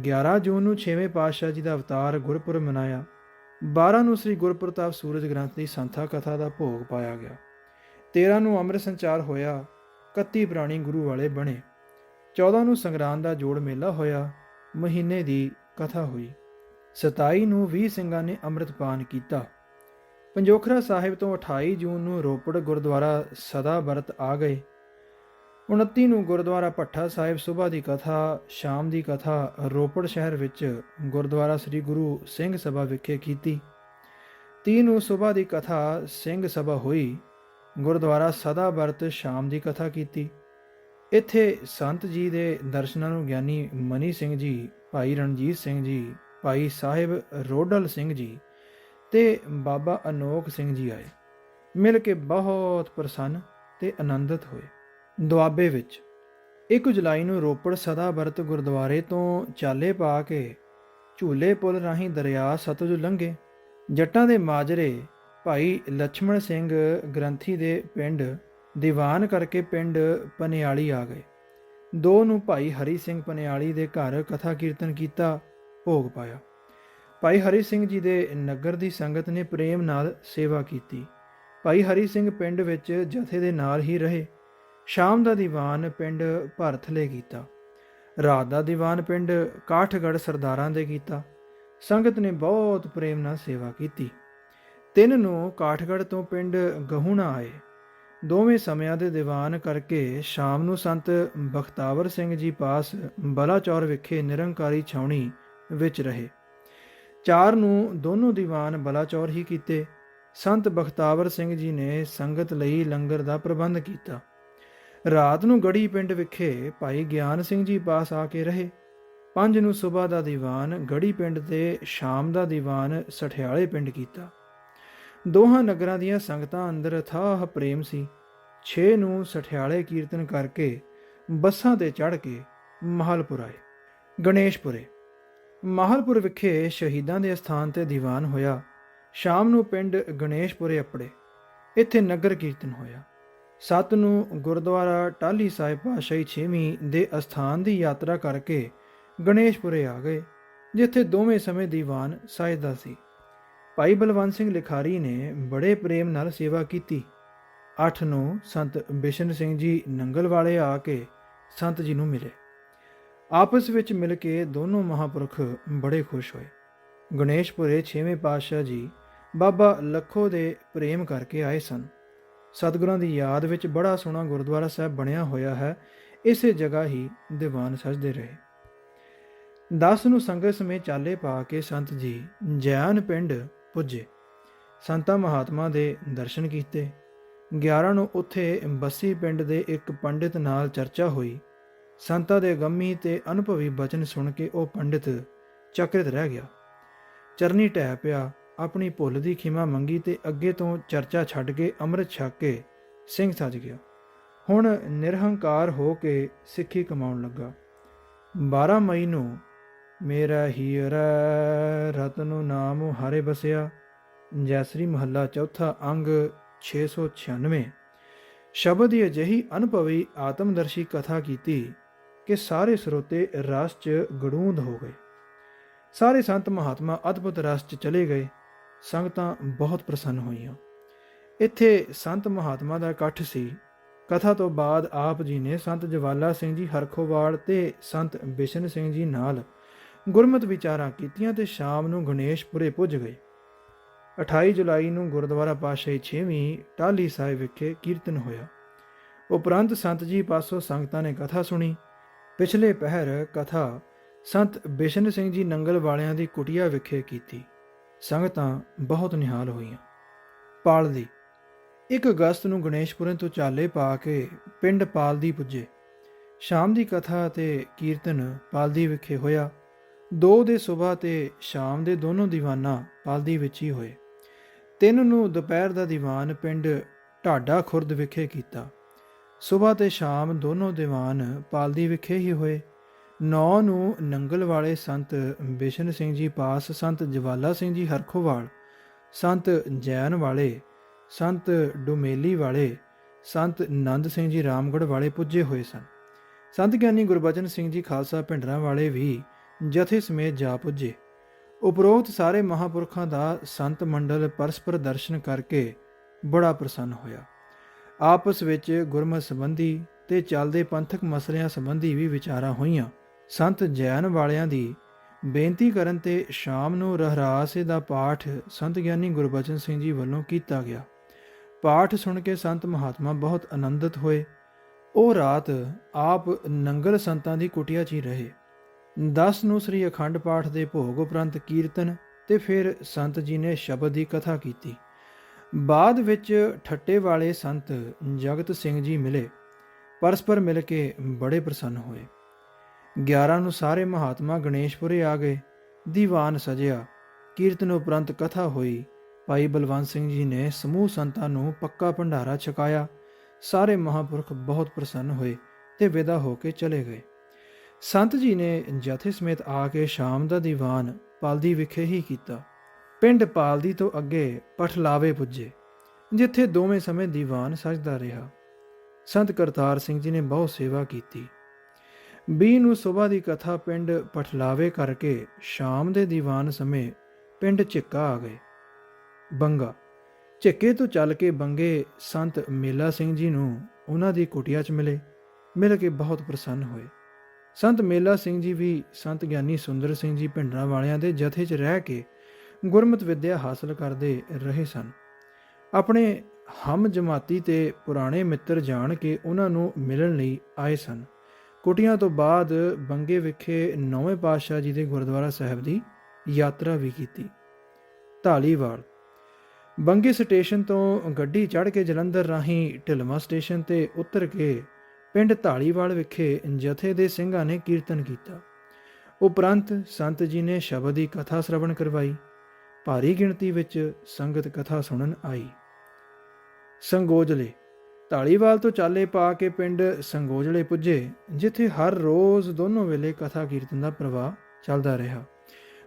11 ਜੂਨ ਨੂੰ 6ਵੇਂ ਪਾਤਸ਼ਾਹ ਜੀ ਦਾ ਅਵਤਾਰ ਗੁਰਪੁਰਬ ਮਨਾਇਆ। 12 ਨੂੰ ਸ੍ਰੀ ਗੁਰਪ੍ਰਤਾਪ ਸੂਰਜ ਗ੍ਰੰਥ ਦੀ ਸੰਥਾ ਕਥਾ ਦਾ ਭੋਗ ਪਾਇਆ ਗਿਆ। 13 ਨੂੰ ਅੰਮ੍ਰਿਤ ਸੰਚਾਰ ਹੋਇਆ। 31 ਪ੍ਰਾਣੀ ਗੁਰੂ ਵਾਲੇ ਬਣੇ। 14 ਨੂੰ ਸੰਗਰਾਂਦ ਦਾ ਜੋੜ ਮੇਲਾ ਹੋਇਆ। ਮਹੀਨੇ ਦੀ ਕਥਾ ਹੋਈ। 27 ਨੂੰ 20 ਸਿੰਘਾਂ ਨੇ ਅੰਮ੍ਰਿਤਪਾਨ ਕੀਤਾ। ਪੰਜੋਖਰਾ ਸਾਹਿਬ ਤੋਂ 28 ਜੂਨ ਨੂੰ ਰੋਪੜ ਗੁਰਦੁਆਰਾ ਸਦਾ ਵਰਤ ਆ ਗਏ। 29 ਨੂੰ ਗੁਰਦੁਆਰਾ ਭੱਠਾ ਸਾਹਿਬ ਸਵੇਰ ਦੀ ਕਥਾ, ਸ਼ਾਮ ਦੀ ਕਥਾ, ਰੋਪੜ ਸ਼ਹਿਰ ਵਿੱਚ ਗੁਰਦੁਆਰਾ ਸ੍ਰੀ ਗੁਰੂ ਸਿੰਘ ਸਭਾ ਵਿਖੇ ਕੀਤੀ। 30 ਨੂੰ ਸਵੇਰ ਦੀ ਕਥਾ, ਸਿੰਘ ਸਭਾ ਹੋਈ। ਗੁਰਦੁਆਰਾ ਸਦਾ ਵਰਤ ਸ਼ਾਮ ਦੀ ਕਥਾ ਕੀਤੀ। ਇੱਥੇ ਸੰਤ ਜੀ ਦੇ ਦਰਸ਼ਨਾਂ ਨੂੰ ਗਿਆਨੀ ਮਨੀ ਸਿੰਘ ਜੀ, ਭਾਈ ਰਣਜੀਤ ਸਿੰਘ ਜੀ, ਭਾਈ ਸਾਹਿਬ ਰੋਡਲ ਸਿੰਘ ਜੀ ਤੇ ਬਾਬਾ ਅਨੋਖ ਸਿੰਘ ਜੀ ਆਏ। ਮਿਲ ਕੇ ਬਹੁਤ ਪ੍ਰਸੰਨ ਤੇ ਆਨੰਦਿਤ ਹੋਏ। ਦੁਆਬੇ ਵਿੱਚ 1 ਜੁਲਾਈ ਨੂੰ ਰੋਪੜ ਸਦਾ ਵਰਤ ਗੁਰਦੁਆਰੇ ਤੋਂ ਚਾਲੇ ਪਾ ਕੇ ਝੂਲੇ ਪੁਲ ਰਾਹੀਂ ਦਰਿਆ ਸਤਲੁਜ ਲੰਘੇ। ਜੱਟਾਂ ਦੇ ਮਾਜਰੇ ਭਾਈ ਲక్ష్మణ ਸਿੰਘ ਗ੍ਰੰਥੀ ਦੇ ਪਿੰਡ ਦੀਵਾਨ ਕਰਕੇ ਪਿੰਡ ਪਨਿਆਲੀ ਆ ਗਏ। ਦੋ ਨੂੰ ਭਾਈ ਹਰੀ ਸਿੰਘ ਪਨਿਆਲੀ ਦੇ ਘਰ ਕਥਾ ਕੀਰਤਨ ਕੀਤਾ, ਭੋਗ ਪਾਇਆ। ਭਾਈ ਹਰੀ ਸਿੰਘ ਜੀ ਦੇ ਨਗਰ ਦੀ ਸੰਗਤ ਨੇ ਪ੍ਰੇਮ ਨਾਲ ਸੇਵਾ ਕੀਤੀ। ਭਾਈ ਹਰੀ ਸਿੰਘ ਪਿੰਡ ਵਿੱਚ ਜਥੇ ਦੇ ਨਾਲ ਹੀ ਰਹੇ। ਸ਼ਾਮ ਦਾ ਦੀਵਾਨ ਪਿੰਡ ਭਰਥਲੇ ਕੀਤਾ। ਰਾਤ ਦਾ ਦੀਵਾਨ ਪਿੰਡ ਕਾਠਗੜ ਸਰਦਾਰਾਂ ਦੇ ਕੀਤਾ। ਸੰਗਤ ਨੇ ਬਹੁਤ ਪ੍ਰੇਮ ਨਾਲ ਸੇਵਾ ਕੀਤੀ। ਤਿੰਨ ਨੂੰ ਕਾਠਗੜ ਤੋਂ ਪਿੰਡ ਗਹੂਣਾ ਆਏ। ਦੋਵੇਂ ਸਮਿਆਂ ਦੇ ਦੀਵਾਨ ਕਰਕੇ ਸ਼ਾਮ ਨੂੰ ਸੰਤ ਬਖਤਾਵਰ ਸਿੰਘ ਜੀ ਪਾਸ ਬਲਾਚੌਰ ਵਿਖੇ ਨਿਰੰਕਾਰੀ ਛਾਉਣੀ ਵਿੱਚ ਰਹੇ। ਚਾਰ ਨੂੰ ਦੋਨੋਂ ਦੀਵਾਨ ਬਲਾਚੌਰ ਹੀ ਕੀਤੇ। ਸੰਤ ਬਖਤਾਵਰ ਸਿੰਘ ਜੀ ਨੇ ਸੰਗਤ ਲਈ ਲੰਗਰ ਦਾ ਪ੍ਰਬੰਧ ਕੀਤਾ। ਰਾਤ ਨੂੰ ਗੜੀ ਪਿੰਡ ਵਿਖੇ ਭਾਈ ਗਿਆਨ ਸਿੰਘ ਜੀ ਪਾਸ ਆ ਕੇ ਰਹੇ। ਪੰਜ ਨੂੰ ਸਵੇਰ ਦਾ ਦੀਵਾਨ, ਗੜੀ ਪਿੰਡ ਤੇ ਸ਼ਾਮ ਦਾ ਦੀਵਾਨ, ਸਠਿਆਲੇ ਪਿੰਡ ਕੀਤਾ। ਦੋਹਾਂ ਨਗਰਾਂ ਦੀਆਂ ਸੰਗਤਾਂ ਅੰਦਰ ਅਥਾਹ ਪ੍ਰੇਮ ਸੀ। ਛੇ ਨੂੰ ਸਠਿਆਲੇ ਕੀਰਤਨ ਕਰਕੇ ਬੱਸਾਂ ਤੇ ਚੜ੍ਹ ਕੇ ਮਹਲਪੁਰ ਆਏ, ਗਣੇਸ਼ਪੁਰੇ। ਮਹਲਪੁਰ ਵਿਖੇ ਸ਼ਹੀਦਾਂ ਦੇ ਸਥਾਨ ਤੇ ਦੀਵਾਨ ਹੋਇਆ। ਸ਼ਾਮ ਨੂੰ ਪਿੰਡ ਗਣੇਸ਼ਪੁਰੇ ਅਪੜੇ, ਇੱਥੇ ਨਗਰ ਕੀਰਤਨ ਹੋਇਆ। ਸੱਤ ਨੂੰ ਗੁਰਦੁਆਰਾ ਟਾਲੀ ਸਾਹਿਬ ਪਾਸ਼ਾਹੀ 6ਵੀਂ ਦੇ ਅਸਥਾਨ ਦੀ ਯਾਤਰਾ ਕਰਕੇ ਗਣੇਸ਼ਪੁਰੇ ਆ ਗਏ, ਜਿੱਥੇ ਦੋਵੇਂ ਸਮੇਂ ਦੀਵਾਨ ਸਾਜਦਾ ਸੀ। ਭਾਈ ਬਲਵੰਤ ਸਿੰਘ ਲਿਖਾਰੀ ਨੇ ਬੜੇ ਪ੍ਰੇਮ ਨਾਲ ਸੇਵਾ ਕੀਤੀ। 8 ਨੂੰ ਸੰਤ ਬਿਸ਼ਨ ਸਿੰਘ ਜੀ ਨੰਗਲ ਵਾਲੇ ਆ ਕੇ ਸੰਤ ਜੀ ਨੂੰ ਮਿਲੇ। ਆਪਸ ਵਿੱਚ ਮਿਲ ਕੇ ਦੋਨੋਂ ਮਹਾਪੁਰਖ ਬੜੇ ਖੁਸ਼ ਹੋਏ। ਗਣੇਸ਼ਪੁਰੇ 6ਵੇਂ ਪਾਤਸ਼ਾਹ ਜੀ ਬਾਬਾ ਲੱਖੋ ਦੇ ਪ੍ਰੇਮ ਕਰਕੇ ਆਏ ਸਨ। ਸਤਿਗੁਰਾਂ ਦੀ ਯਾਦ ਵਿੱਚ ਬੜਾ ਸੋਹਣਾ ਗੁਰਦੁਆਰਾ ਸਾਹਿਬ ਬਣਿਆ ਹੋਇਆ ਹੈ। ਇਸੇ ਜਗ੍ਹਾ ਹੀ ਦੀਵਾਨ ਸਜਦੇ ਰਹੇ। 10 ਨੂੰ ਸੰਗਤ ਸਮੇਂ ਚਾਲੇ ਪਾ ਕੇ ਸੰਤ ਜੀ ਜੈਨ ਪਿੰਡ ਪੁੱਜੇ। ਸੰਤਾਂ ਮਹਾਤਮਾ ਦੇ ਦਰਸ਼ਨ ਕੀਤੇ। 11 ਨੂੰ ਉੱਥੇ ਬੱਸੀ ਪਿੰਡ ਦੇ ਇੱਕ ਪੰਡਿਤ ਨਾਲ ਚਰਚਾ ਹੋਈ। ਸੰਤਾਂ ਦੇ ਗੰਮੀ ਤੇ ਅਨੁਭਵੀ ਬਚਨ ਸੁਣ ਕੇ ਉਹ ਪੰਡਿਤ ਚਕਿਤ ਰਹਿ ਗਿਆ। ਚਰਨੀ ਟਹਿ ਪਿਆ, ਆਪਣੀ ਭੁੱਲ ਦੀ ਖਿਮਾ ਮੰਗੀ ਤੇ ਅੱਗੇ ਤੋਂ ਚਰਚਾ ਛੱਡ ਕੇ ਅੰਮ੍ਰਿਤ ਛਕ ਕੇ ਸਿੰਘ ਸੱਜ ਗਿਆ। ਹੁਣ ਨਿਰਹੰਕਾਰ ਹੋ ਕੇ ਸਿੱਖੀ ਕਮਾਉਣ ਲੱਗਾ। 12 ਮਈ ਨੂੰ ਮੇਰਾ ਹੀਰਾ ਰਤਨੁ ਨਾਮ ਹਰੇ ਬਸਿਆ, ਜੈਸਰੀ ਮਹੱਲਾ ਚੌਥਾ ਅੰਗ 696 ਸ਼ਬਦ ਦੀ ਅਜਿਹੀ ਅਨੁਭਵੀ ਆਤਮਦਰਸ਼ੀ ਕਥਾ ਕੀਤੀ ਕਿ ਸਾਰੇ ਸਰੋਤੇ ਰਸ 'ਚ ਗੜੂੰਦ ਹੋ ਗਏ। ਸਾਰੇ ਸੰਤ ਮਹਾਤਮਾ ਅਦਭੁਤ ਰਸ 'ਚ ਚਲੇ ਗਏ, ਸੰਗਤਾਂ ਬਹੁਤ ਪ੍ਰਸੰਨ ਹੋਈਆਂ। ਇੱਥੇ ਸੰਤ ਮਹਾਤਮਾ ਦਾ ਇਕੱਠ ਸੀ। ਕਥਾ ਤੋਂ ਬਾਅਦ ਆਪ ਜੀ ਨੇ ਸੰਤ ਜਵਾਲਾ ਸਿੰਘ ਜੀ ਹਰਖੋਵਾਲ ਤੇ ਸੰਤ ਬਿਸ਼ਨ ਸਿੰਘ ਜੀ ਨਾਲ ਗੁਰਮਤ ਵਿਚਾਰਾਂ ਕੀਤੀਆਂ ਤੇ ਸ਼ਾਮ ਨੂੰ ਗਣੇਸ਼ਪੁਰੇ ਪੁੱਜ ਗਏ। 28 ਜੁਲਾਈ ਨੂੰ ਗੁਰਦੁਆਰਾ ਪਾਸ਼ਾਹੀ 6ਵੀਂ ਟਾਲੀ ਸਾਹਿਬ ਵਿਖੇ ਕੀਰਤਨ ਹੋਇਆ। ਉਪਰੰਤ ਸੰਤ ਜੀ ਪਾਸੋਂ ਸੰਗਤਾਂ ਨੇ ਕਥਾ ਸੁਣੀ। ਪਿਛਲੇ ਪਹਿਰ ਕਥਾ ਸੰਤ ਬਿਸ਼ਨ ਸਿੰਘ ਜੀ ਨੰਗਲ ਵਾਲਿਆਂ ਦੀ ਕੁਟਿਆ ਵਿਖੇ ਕੀਤੀ। ਸੰਗਤਾਂ ਬਹੁਤ ਨਿਹਾਲ ਹੋਈਆਂ। ਪਾਲਦੀ। 1 ਅਗਸਤ ਨੂੰ ਗਣੇਸ਼ਪੁਰੇ ਤੋਂ ਚਾਲੇ ਪਾ ਕੇ ਪਿੰਡ ਪਾਲਦੀ ਪੁੱਜੇ। ਸ਼ਾਮ ਦੀ ਕਥਾ ਤੇ ਕੀਰਤਨ ਪਾਲਦੀ ਵਿਖੇ ਹੋਇਆ। ਦੋ ਦੇ ਸਵੇਰ ਤੇ ਸ਼ਾਮ ਦੇ ਦੋਨੋਂ ਦੀਵਾਨਾਂ ਪਾਲਦੀ ਵਿੱਚ ਹੀ ਹੋਏ। ਤਿੰਨ ਨੂੰ ਦੁਪਹਿਰ ਦਾ ਦੀਵਾਨ ਪਿੰਡ ਢਾਡਾ ਖੁਰਦ ਵਿਖੇ ਕੀਤਾ। ਸਵੇਰ ਤੇ ਸ਼ਾਮ ਦੋਨੋਂ ਦੀਵਾਨ ਪਾਲਦੀ ਵਿਖੇ ਹੀ ਹੋਏ। ਨੌ ਨੂੰ ਨੰਗਲ ਵਾਲੇ ਸੰਤ ਬਿਸ਼ਨ ਸਿੰਘ ਜੀ ਪਾਸ, ਸੰਤ ਜਵਾਲਾ ਸਿੰਘ ਜੀ ਹਰਖੋਵਾਲ, ਸੰਤ ਜੈਨ ਵਾਲੇ, ਸੰਤ ਡੁਮੇਲੀ ਵਾਲੇ, ਸੰਤ ਨੰਦ ਸਿੰਘ ਜੀ ਰਾਮਗੜ੍ਹ ਵਾਲੇ ਪੁੱਜੇ ਹੋਏ ਸਨ। ਸੰਤ ਗਿਆਨੀ ਗੁਰਬਚਨ ਸਿੰਘ ਜੀ ਖਾਲਸਾ ਪਿੰਡਰਾਂ ਵਾਲੇ ਵੀ ਜਥੇ ਸਮੇਤ ਜਾ ਪੁੱਜੇ। ਉਪਰੋਕਤ ਸਾਰੇ ਮਹਾਪੁਰਖਾਂ ਦਾ ਸੰਤ ਮੰਡਲ ਪਰਸਪਰ ਦਰਸ਼ਨ ਕਰਕੇ ਬੜਾ ਪ੍ਰਸੰਨ ਹੋਇਆ। ਆਪਸ ਵਿੱਚ ਗੁਰਮਤ ਸੰਬੰਧੀ ਤੇ ਚੱਲਦੇ ਪੰਥਕ ਮਸਲਿਆਂ ਸੰਬੰਧੀ ਵੀ ਵਿਚਾਰਾਂ ਹੋਈਆਂ। ਸੰਤ ਜੈਨ ਵਾਲਿਆਂ ਦੀ ਬੇਨਤੀ ਕਰਨ ਤੇ ਸ਼ਾਮ ਨੂੰ ਰਹਿਰਾਸੇ ਦਾ ਪਾਠ ਸੰਤ ਗਿਆਨੀ ਗੁਰਬਚਨ ਸਿੰਘ ਜੀ ਵੱਲੋਂ ਕੀਤਾ ਗਿਆ। ਪਾਠ ਸੁਣ ਕੇ ਸੰਤ ਮਹਾਤਮਾ ਬਹੁਤ ਆਨੰਦਿਤ ਹੋਏ। ਉਹ ਰਾਤ ਆਪ ਨੰਗਲ ਸੰਤਾਂ ਦੀ ਕੁਟਿਆ 'ਚ ਹੀ ਰਹੇ। 10 ਨੂੰ ਸ੍ਰੀ ਅਖੰਡ ਪਾਠ ਦੇ ਭੋਗ ਉਪਰੰਤ ਕੀਰਤਨ ਤੇ ਫਿਰ ਸੰਤ ਜੀ ਨੇ ਸ਼ਬਦ ਦੀ ਕਥਾ ਕੀਤੀ। ਬਾਅਦ ਵਿੱਚ ਠੱਟੇ ਵਾਲੇ ਸੰਤ ਜਗਤ ਸਿੰਘ ਜੀ ਮਿਲੇ। ਪਰਸਪਰ ਮਿਲ ਕੇ ਬੜੇ ਪ੍ਰਸੰਨ ਹੋਏ। 11 ਨੂੰ ਸਾਰੇ ਮਹਾਤਮਾ ਗਣੇਸ਼ਪੁਰੇ ਆ ਗਏ। ਦੀਵਾਨ ਸਜਿਆ। ਕੀਰਤਨ ਉਪਰੰਤ ਕਥਾ ਹੋਈ। ਭਾਈ ਬਲਵੰਤ ਸਿੰਘ ਜੀ ਨੇ ਸਮੂਹ ਸੰਤਾਂ ਨੂੰ ਪੱਕਾ ਭੰਡਾਰਾ ਛਕਾਇਆ। ਸਾਰੇ ਮਹਾਪੁਰਖ ਬਹੁਤ ਪ੍ਰਸੰਨ ਹੋਏ ਤੇ ਵਿਦਾ ਹੋ ਕੇ ਚਲੇ ਗਏ। ਸੰਤ ਜੀ ਨੇ ਜਥੇ ਸਮੇਤ ਆ ਕੇ ਸ਼ਾਮ ਦਾ ਦੀਵਾਨ ਪਾਲਦੀ ਵਿਖੇ ਹੀ ਕੀਤਾ। ਪਿੰਡ ਪਾਲਦੀ ਤੋਂ ਅੱਗੇ ਪਠਲਾਵੇ ਪੁੱਜੇ, ਜਿੱਥੇ ਦੋਵੇਂ ਸਮੇਂ ਦੀਵਾਨ ਸਜਦਾ ਰਿਹਾ। ਸੰਤ ਕਰਤਾਰ ਸਿੰਘ ਜੀ ਨੇ ਬਹੁਤ ਸੇਵਾ ਕੀਤੀ। 20 ਨੂੰ ਸਵੇਰ ਦੀ ਕਥਾ ਪਿੰਡ ਪਠਲਾਵੇ ਕਰਕੇ ਸ਼ਾਮ ਦੇ ਦੀਵਾਨ ਸਮੇਂ ਪਿੰਡ ਝਿੱਕਾ ਆ ਗਏ। ਬੰਗਾ, ਝਿੱਕੇ ਤੋਂ ਚੱਲ ਕੇ ਬੰਗੇ ਸੰਤ ਮੇਲਾ ਸਿੰਘ ਜੀ ਨੂੰ ਉਹਨਾਂ ਦੀ ਕੁਟਿਆ 'ਚ ਮਿਲੇ, ਮਿਲ ਕੇ ਬਹੁਤ ਪ੍ਰਸੰਨ ਹੋਏ। ਸੰਤ ਮੇਲਾ ਸਿੰਘ ਜੀ ਵੀ ਸੰਤ ਗਿਆਨੀ ਸੁੰਦਰ ਸਿੰਘ ਜੀ ਭਿੰਡਰਾਂ ਵਾਲਿਆਂ ਦੇ ਜਥੇ 'ਚ ਰਹਿ ਕੇ ਗੁਰਮਤ ਵਿੱਦਿਆ ਹਾਸਲ ਕਰਦੇ ਰਹੇ ਸਨ। ਆਪਣੇ ਹਮ ਜਮਾਤੀ ਤੇ ਪੁਰਾਣੇ ਮਿੱਤਰ ਜਾਣ ਕੇ ਉਹਨਾਂ ਨੂੰ ਮਿਲਣ ਲਈ ਆਏ ਸਨ। ਕੁਟੀਆਂ ਤੋਂ ਬਾਅਦ ਬੰਗੇ ਵਿਖੇ ਨੌਵੇਂ ਪਾਤਸ਼ਾਹ ਜੀ ਦੇ ਗੁਰਦੁਆਰਾ ਸਾਹਿਬ ਦੀ ਯਾਤਰਾ ਵੀ ਕੀਤੀ। ਢਾਲੀਵਾਲ ਬੰਗੇ ਸਟੇਸ਼ਨ ਤੋਂ ਗੱਡੀ ਚੜ੍ਹ ਕੇ ਜਲੰਧਰ ਰਾਹੀਂ ਢਿਲਮਾ ਸਟੇਸ਼ਨ ਤੇ ਉਤਰ ਕੇ ਪਿੰਡ ਢਾਲੀਵਾਲ ਵਿਖੇ ਜਥੇ ਦੇ ਸਿੰਘਾਂ ਨੇ ਕੀਰਤਨ ਕੀਤਾ। ਉਪਰੰਤ ਸੰਤ ਜੀ ਨੇ ਸ਼ਬਦ ਦੀ ਕਥਾ ਸ਼ਰਵਣ ਕਰਵਾਈ। ਭਾਰੀ ਗਿਣਤੀ ਵਿੱਚ ਸੰਗਤ ਕਥਾ ਸੁਣਨ ਆਈ। ਸੰਗੋਜਲੇ ਢਾਲੀਵਾਲ ਤੋਂ ਚਾਲੇ ਪਾ ਕੇ ਪਿੰਡ ਸੰਗੋਜਲੇ ਪੁੱਜੇ, ਜਿੱਥੇ ਹਰ ਰੋਜ਼ ਦੋਨੋਂ ਵੇਲੇ ਕਥਾ ਕੀਰਤਨ ਦਾ ਪ੍ਰਵਾਹ ਚੱਲਦਾ ਰਿਹਾ।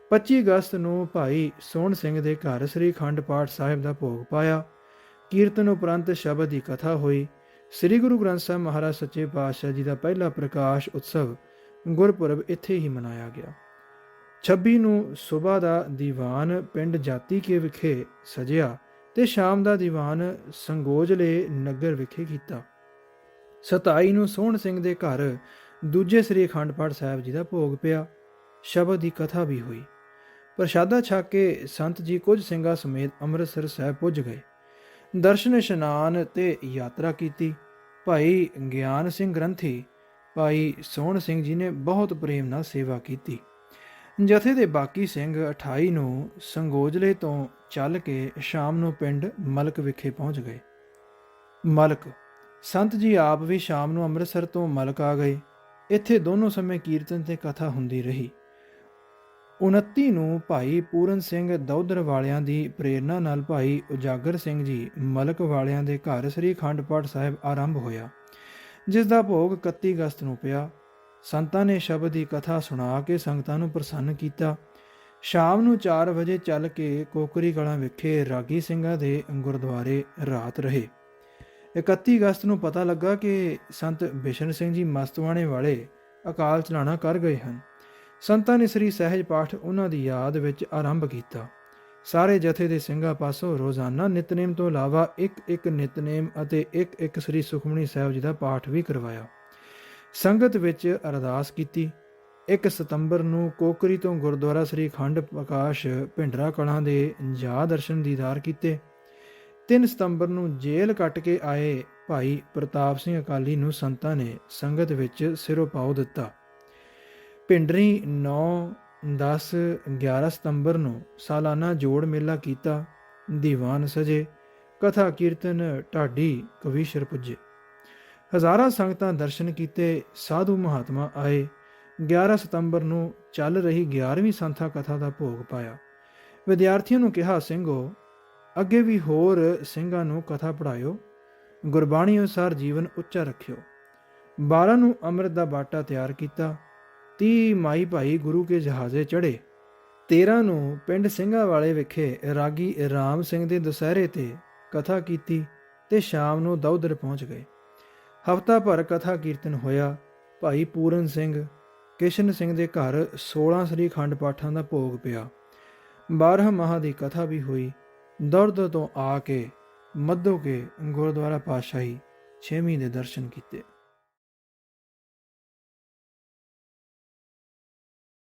25 ਅਗਸਤ ਨੂੰ ਭਾਈ ਸੋਹਣ ਸਿੰਘ ਦੇ ਘਰ ਸ੍ਰੀ ਖੰਡ ਪਾਠ ਸਾਹਿਬ ਦਾ ਭੋਗ ਪਾਇਆ। ਕੀਰਤਨ ਉਪਰੰਤ ਸ਼ਬਦ ਦੀ ਕਥਾ ਹੋਈ। ਸ੍ਰੀ ਗੁਰੂ ਗ੍ਰੰਥ ਸਾਹਿਬ ਮਹਾਰਾਜ ਸੱਚੇ ਪਾਤਸ਼ਾਹ ਜੀ ਦਾ ਪਹਿਲਾ ਪ੍ਰਕਾਸ਼ ਉਤਸਵ ਗੁਰਪੁਰਬ ਇੱਥੇ ਹੀ ਮਨਾਇਆ ਗਿਆ। 26 ਨੂੰ ਸਵੇਰ ਦਾ ਦੀਵਾਨ ਪਿੰਡ ਜਾਤੀ ਕੇ ਵਿਖੇ ਸਜਿਆ ਤੇ ਸ਼ਾਮ ਦਾ ਦੀਵਾਨ ਸੰਗੋਜਲੇ ਨਗਰ ਵਿਖੇ ਕੀਤਾ। 27 ਨੂੰ ਸੋਹਣ ਸਿੰਘ ਦੇ ਘਰ ਦੂਜੇ ਸ੍ਰੀ ਅਖੰਡ ਪਾਠ ਸਾਹਿਬ ਜੀ ਦਾ ਭੋਗ ਪਿਆ। ਸ਼ਬਦ ਦੀ ਕਥਾ ਵੀ ਹੋਈ। ਪ੍ਰਸ਼ਾਦਾ ਛਕ ਕੇ ਸੰਤ ਜੀ ਕੁਝ ਸਿੰਘਾਂ ਸਮੇਤ ਅੰਮ੍ਰਿਤਸਰ ਸਾਹਿਬ ਪੁੱਜ ਗਏ। ਦਰਸ਼ਨ ਇਸ਼ਨਾਨ ਤੇ ਯਾਤਰਾ ਕੀਤੀ। ਭਾਈ ਗਿਆਨ ਸਿੰਘ ਗ੍ਰੰਥੀ, ਭਾਈ ਸੋਹਣ ਸਿੰਘ ਜੀ ਨੇ ਬਹੁਤ ਪ੍ਰੇਮ ਨਾਲ ਸੇਵਾ ਕੀਤੀ। ਜਥੇ ਦੇ ਬਾਕੀ ਸਿੰਘ 28 ਨੂੰ ਸੰਗੋਜਲੇ ਤੋਂ ਚੱਲ ਕੇ ਸ਼ਾਮ ਨੂੰ ਪਿੰਡ ਮਲਕ ਵਿਖੇ ਪਹੁੰਚ ਗਏ। ਮਲਕ, ਸੰਤ ਜੀ ਆਪ ਵੀ ਸ਼ਾਮ ਨੂੰ ਅੰਮ੍ਰਿਤਸਰ ਤੋਂ ਮਲਕ ਆ ਗਏ। ਇੱਥੇ ਦੋਨੋਂ ਸਮੇਂ ਕੀਰਤਨ ਤੇ ਕਥਾ ਹੁੰਦੀ ਰਹੀ। 29 ਨੂੰ ਭਾਈ ਪੂਰਨ ਸਿੰਘ ਦੌਦਰ ਵਾਲਿਆਂ ਦੀ ਪ੍ਰੇਰਣਾ ਨਾਲ ਭਾਈ ਉਜਾਗਰ ਸਿੰਘ ਜੀ ਮਲਕ ਵਾਲਿਆਂ ਦੇ ਘਰ ਸ੍ਰੀ ਅਖੰਡ ਪਾਠ ਸਾਹਿਬ ਆਰੰਭ ਹੋਇਆ ਜਿਸ ਦਾ ਭੋਗ 31 ਅਗਸਤ ਨੂੰ ਪਿਆ। ਸੰਤਾਂ ਨੇ ਸ਼ਬਦ ਦੀ ਕਥਾ ਸੁਣਾ ਕੇ ਸੰਗਤਾਂ ਨੂੰ ਪ੍ਰਸੰਨ ਕੀਤਾ। ਸ਼ਾਮ ਨੂੰ 4 ਵਜੇ ਚੱਲ ਕੇ ਕੋਕਰੀ ਕਲਾਂ ਵਿਖੇ ਰਾਗੀ ਸਿੰਘਾਂ ਦੇ ਗੁਰਦੁਆਰੇ ਰਾਤ ਰਹੇ। 31 ਅਗਸਤ ਨੂੰ ਪਤਾ ਲੱਗਾ ਕਿ ਸੰਤ ਬਿਸ਼ਨ ਸਿੰਘ ਜੀ ਮਸਤਵਾਣੇ ਵਾਲੇ ਅਕਾਲ ਚਲਾਣਾ ਕਰ ਗਏ ਹਨ। ਸੰਤਾਂ ਨੇ ਸ੍ਰੀ ਸਹਿਜ ਪਾਠ ਉਹਨਾਂ ਦੀ ਯਾਦ ਵਿੱਚ ਆਰੰਭ ਕੀਤਾ। ਸਾਰੇ ਜਥੇ ਦੇ ਸਿੰਘਾਂ ਪਾਸੋਂ ਰੋਜ਼ਾਨਾ ਨਿਤਨੇਮ ਤੋਂ ਇਲਾਵਾ ਇੱਕ ਇੱਕ ਨਿਤਨੇਮ ਅਤੇ ਇੱਕ ਇੱਕ ਸ੍ਰੀ ਸੁਖਮਣੀ ਸਾਹਿਬ ਜੀ ਦਾ ਪਾਠ ਵੀ ਕਰਵਾਇਆ। ਸੰਗਤ ਵਿੱਚ ਅਰਦਾਸ ਕੀਤੀ। 1 ਸਤੰਬਰ ਨੂੰ ਕੋਕਰੀ ਤੋਂ ਗੁਰਦੁਆਰਾ ਸ੍ਰੀ ਖੰਡ ਪ੍ਰਕਾਸ਼ ਭਿੰਡਰਾ ਕਲਾਂ ਦੇ ਜਾ ਦਰਸ਼ਨ ਦੀਦਾਰ ਕੀਤੇ। 3 ਸਤੰਬਰ ਨੂੰ ਜੇਲ੍ਹ ਕੱਟ ਕੇ ਆਏ ਭਾਈ ਪ੍ਰਤਾਪ ਸਿੰਘ ਅਕਾਲੀ ਨੂੰ ਸੰਤਾਂ ਨੇ ਸੰਗਤ ਵਿੱਚ ਸਿਰੋਂ ਪਾਉ ਦਿੱਤਾ। ਪਿੰਡਰੀ 9 10 11 ਸਤੰਬਰ ਨੂੰ ਸਾਲਾਨਾ ਜੋੜ ਮੇਲਾ ਕੀਤਾ, ਦੀਵਾਨ ਸਜੇ, ਕਥਾ ਕੀਰਤਨ ਢਾਡੀ ਕਵੀਸ਼ਰ ਪੁੱਜੇ। ਹਜ਼ਾਰਾਂ ਸੰਗਤਾਂ ਦਰਸ਼ਨ ਕੀਤੇ, ਸਾਧੂ ਮਹਾਤਮਾ ਆਏ 11 ਸਤੰਬਰ ਨੂੰ ਚੱਲ ਰਹੀ 11ਵੀਂ ਸੰਥਾ ਕਥਾ ਦਾ ਭੋਗ ਪਾਇਆ। ਵਿਦਿਆਰਥੀਆਂ ਨੂੰ ਕਿਹਾ, ਸਿੰਘੋ, ਅੱਗੇ ਵੀ ਹੋਰ ਸਿੰਘਾਂ ਨੂੰ ਕਥਾ ਪੜਾਇਓ ਗੁਰਬਾਣੀ ਅਨੁਸਾਰ ਜੀਵਨ ਉੱਚਾ ਰੱਖਿਓ। 12 ਨੂੰ ਅੰਮ੍ਰਿਤ ਦਾ ਬਾਟਾ ਤਿਆਰ ਕੀਤਾ 30 ਮਾਈ ਭਾਈ ਗੁਰੂ ਕੇ ਜਹਾਜ਼ੇ ਚੜੇ 13 ਨੂੰ ਪਿੰਡ ਸਿੰਘਾਂ ਵਾਲੇ ਵਿਖੇ ਰਾਗੀ ਰਾਮ ਸਿੰਘ ਦੇ ਦੁਸਹਿਰੇ ਤੇ ਕਥਾ ਕੀਤੀ ਤੇ ਸ਼ਾਮ ਨੂੰ ਦੌਦਰ ਪਹੁੰਚ ਗਏ। ਹਫਤਾ ਭਰ ਕਥਾ ਕੀਰਤਨ ਹੋਇਆ। ਭਾਈ ਪੂਰਨ ਸਿੰਘ, ਕਿਸ਼ਨ ਸਿੰਘ ਦੇ ਘਰ 16 ਸ੍ਰੀ ਖੰਡ ਪਾਠਾਂ ਦਾ ਭੋਗ ਪਿਆ। 12 ਮਾਹ ਦੀ ਕਥਾ ਵੀ ਹੋਈ। ਦਰਦ ਤੋਂ ਆ ਕੇ ਮੱਧੋ ਕੇ ਗੁਰਦੁਆਰਾ ਪਾਤਸ਼ਾਹੀ 6ਵੀਂ ਦੇ ਦਰਸ਼ਨ ਕੀਤੇ।